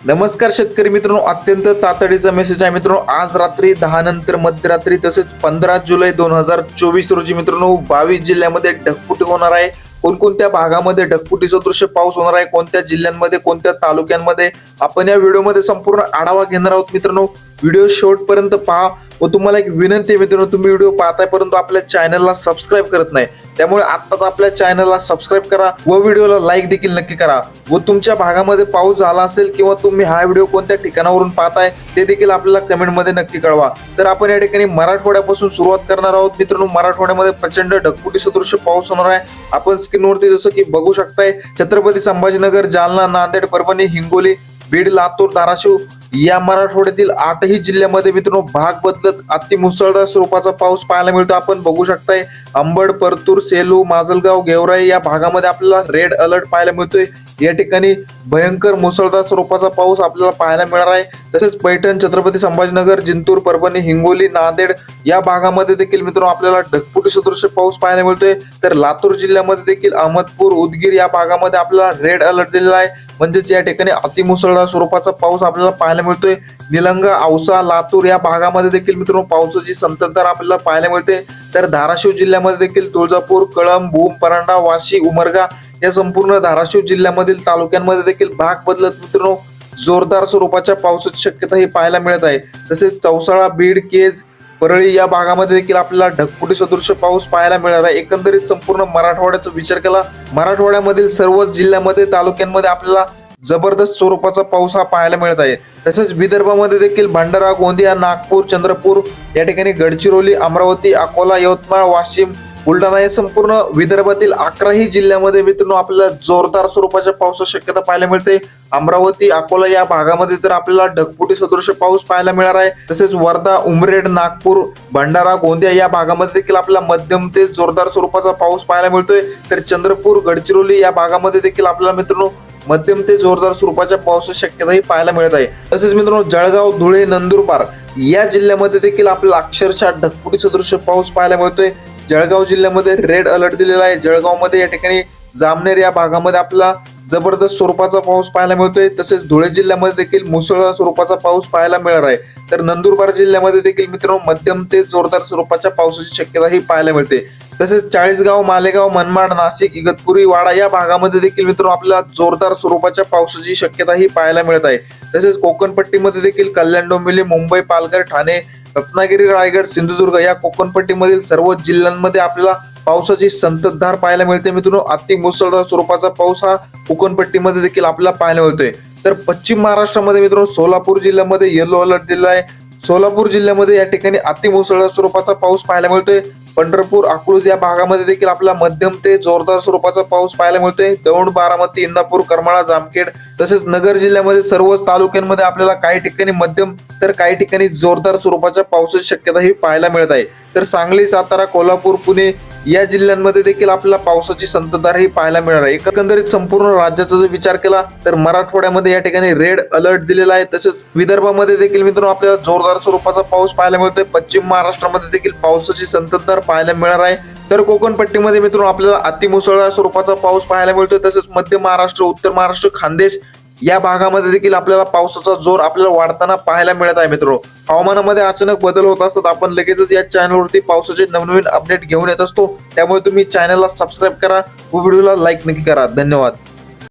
नमस्कार शेतकरी मित्रांनो अत्यंत तातडीचा मेसेज आहे. मित्रांनो आज रात्री दहा नंतर मध्यरात्री तसेच पंधरा जुलै दोन हजार चोवीस रोजी मित्रांनो बावीस जिल्ह्यामध्ये ढगफुटी होणार आहे. कोणकोणत्या भागामध्ये ढगफुटी सदृश्य पाऊस होणार आहे? कोणत्या जिल्ह्यांमध्ये कोणत्या तालुक्यांमध्ये? आपण या व्हिडिओमध्ये संपूर्ण आढावा घेणार आहोत मित्रांनो. व्हिडिओ शेवटपर्यंत पहा व तुम्हाला एक विनंती आहे मित्रांनो तुम्ही व्हिडिओ पाहताय परंतु आपल्या चॅनलला सबस्क्राईब करत नाही. त्यामुळे आत्ताच आपल्या चॅनलला सबस्क्राईब करा व व्हिडिओला लाईक देखील नक्की करा. व तुमच्या भागामध्ये पाऊस झाला असेल किंवा तुम्ही हा व्हिडिओ कोणत्या ठिकाणावरून पाहताय ते देखील आपल्याला कमेंटमध्ये नक्की कळवा. तर आपण या ठिकाणी मराठवाड्यापासून सुरुवात करणार आहोत. मित्रांनो मराठवाड्यामध्ये प्रचंड ढकपुटी सदृश पाऊस होणार आहे. आपण स्क्रीनवरती जसं की बघू शकताय छत्रपती संभाजीनगर जालना नांदेड परभणी हिंगोली बीड लातूर धाराशिव या मराठवाड्यातील आठही जिल्ह्यामध्ये मित्रांनो भाग बदलत अति मुसळधार स्वरूपाचा पाऊस पाहायला मिळतो. आपण बघू शकताय अंबड परतूर सेलू माजलगाव गेवराई या भागामध्ये आपल्याला रेड अलर्ट पाहायला मिळतोय. या ठिकाणी भयंकर मुसळधार स्वरूपाचा पाऊस आपल्याला पाहायला मिळणार आहे. तसेच पैठण छत्रपती संभाजीनगर जिंतूर परभणी हिंगोली नांदेड या भागामध्ये देखील मित्रांनो आपल्याला ढगपुटी सदृश पाऊस पाहायला मिळतोय. तर लातूर जिल्ह्यामध्ये देखील अहमदपूर उदगीर या भागामध्ये आपल्याला रेड अलर्ट दिलेला आहे. म्हणजेच या ठिकाणी अतिमुसळधार स्वरूपाचा पाऊस आपल्याला पाहायला मिळतोय. निलंगा औसा लातूर या भागामध्ये देखील मित्रांनो पावसाची संततधार आपल्याला पाहायला मिळते. तर धाराशिव जिल्ह्यामध्ये देखील तुळजापूर कळंब भूम परांडा वाशी उमरगा या संपूर्ण धाराशिव जिल्ह्यामधील तालुक्यांमध्ये देखील भाग बदलत मित्रांनो जोरदार स्वरूपाच्या पावसाची शक्यता ही पाहायला मिळत आहे. तसेच चौसाळा बीड केज परळी या भागामध्ये देखील आपल्याला ढगफुटी सदृश्य पाऊस पाहायला मिळणार आहे. एकंदरीत संपूर्ण मराठवाड्याचा विचार केला मराठवाड्यामधील सर्वच जिल्ह्यामध्ये तालुक्यांमध्ये आपल्याला जबरदस्त स्वरूपाचा पाऊस हा पाहायला मिळत आहे. तसेच विदर्भामध्ये देखील भंडारा गोंदिया नागपूर चंद्रपूर या ठिकाणी गडचिरोली अमरावती अकोला यवतमाळ वाशिम बुलढाणा या संपूर्ण विदर्भातील अकराही जिल्ह्यामध्ये मित्रांनो आपल्याला जोरदार स्वरूपाच्या पावसाची शक्यता पाहायला मिळते. अमरावती अकोला या भागामध्ये तर आपल्याला ढगपुटी सदृश पाऊस पाहायला मिळणार आहे. तसेच वर्धा उमरेड नागपूर भंडारा गोंदिया या भागामध्ये देखील आपल्याला मध्यम ते जोरदार स्वरूपाचा पाऊस पाहायला मिळतोय. तर चंद्रपूर गडचिरोली या भागामध्ये देखील आपल्याला मित्रांनो मध्यम ते जोरदार स्वरूपाच्या पावसाची शक्यताही पाहायला मिळत आहे. तसेच मित्रांनो जळगाव धुळे नंदुरबार या जिल्ह्यामध्ये देखील आपल्याला अक्षरशः ढकपुटी सदृश पाऊस पाहायला मिळतोय. जळगाव जिल्ह्यामध्ये रेड अलर्ट दिलेला आहे. जळगावमध्ये या ठिकाणी जामनेर या भागामध्ये आपला जबरदस्त स्वरूपाचा पाऊस पाहायला मिळतोय. तसेच धुळे जिल्ह्यामध्ये देखील मुसळधार स्वरूपाचा पाऊस पाहायला मिळणार आहे. तर नंदुरबार जिल्ह्यामध्ये देखील मित्रांनो मध्यम ते जोरदार स्वरूपाच्या पावसाची शक्यता ही पाहायला मिळते. तसेच चाळीसगाव मालेगाव मनमाड नाशिक इगतपुरी वाडा या भागामध्ये देखील मित्रांनो आपल्याला जोरदार स्वरूपाच्या पावसाची शक्यता ही पाहायला मिळत आहे. तसेच कोकणपट्टीमध्ये देखील कल्याण डोंबिवली मुंबई पालघर ठाणे रत्नागिरी रायगड सिंधुदुर्ग या कोकणपट्टीमधील सर्व जिल्ह्यांमध्ये आपल्याला पावसाची संततधार पाहायला मिळते. मित्रांनो अति मुसळधार स्वरूपाचा पाऊस हा कोकणपट्टीमध्ये देखील आपल्याला पाहायला मिळतोय. तर पश्चिम महाराष्ट्रामध्ये मित्रांनो सोलापूर जिल्ह्यामध्ये येलो अलर्ट दिला आहे. सोलापूर जिल्ह्यामध्ये या ठिकाणी अति मुसळधार स्वरूपाचा पाऊस पाहायला मिळतोय. पंढरपूर अकलूज या भागामध्ये देखील आपल्याला मध्यम ते जोरदार स्वरूपाचा पाऊस पाहायला मिळतोय. दौंड बारामती इंदापूर करमाळा जामखेड तसेच नगर जिल्ह्यामध्ये सर्वच तालुक्यांमध्ये आपल्याला काही ठिकाणी मध्यम तर काही ठिकाणी जोरदार स्वरूपाच्या पावसाची शक्यता ही पाहायला मिळत आहे. तर सांगली सातारा कोल्हापूर पुणे या जिल्ह्यांमध्ये देखील आपल्याला पावसाची संततधार ही पाहायला मिळणार आहे. एकंदरीत संपूर्ण राज्याचा जर विचार केला तर मराठवाड्यामध्ये या ठिकाणी रेड अलर्ट दिलेला आहे. तसेच विदर्भामध्ये देखील मित्रांनो आपल्याला जोरदार स्वरूपाचा पाऊस पाहायला मिळतोय. पश्चिम महाराष्ट्रामध्ये देखील पावसाची संततधार पाहायला मिळणार आहे. तर कोकणपट्टीमध्ये मित्रांनो आपल्याला अतिमुसळधार स्वरूपाचा पाऊस पाहायला मिळतोय. तसेच मध्य महाराष्ट्र उत्तर महाराष्ट्र खानदेश या भागामध्ये देखील आपल्याला पावसाचा जोर आपल्याला वाढताना पाहायला मिळत आहे मित्र. हवामानामध्ये अचानक बदल होत असतात. आपण लगेचच या चॅनलवरती पावसाचे नवनवीन अपडेट घेऊन येत असतो. त्यामुळे तुम्ही चॅनलला सबस्क्राईब करा व व्हिडिओला लाईक नक्की करा. धन्यवाद.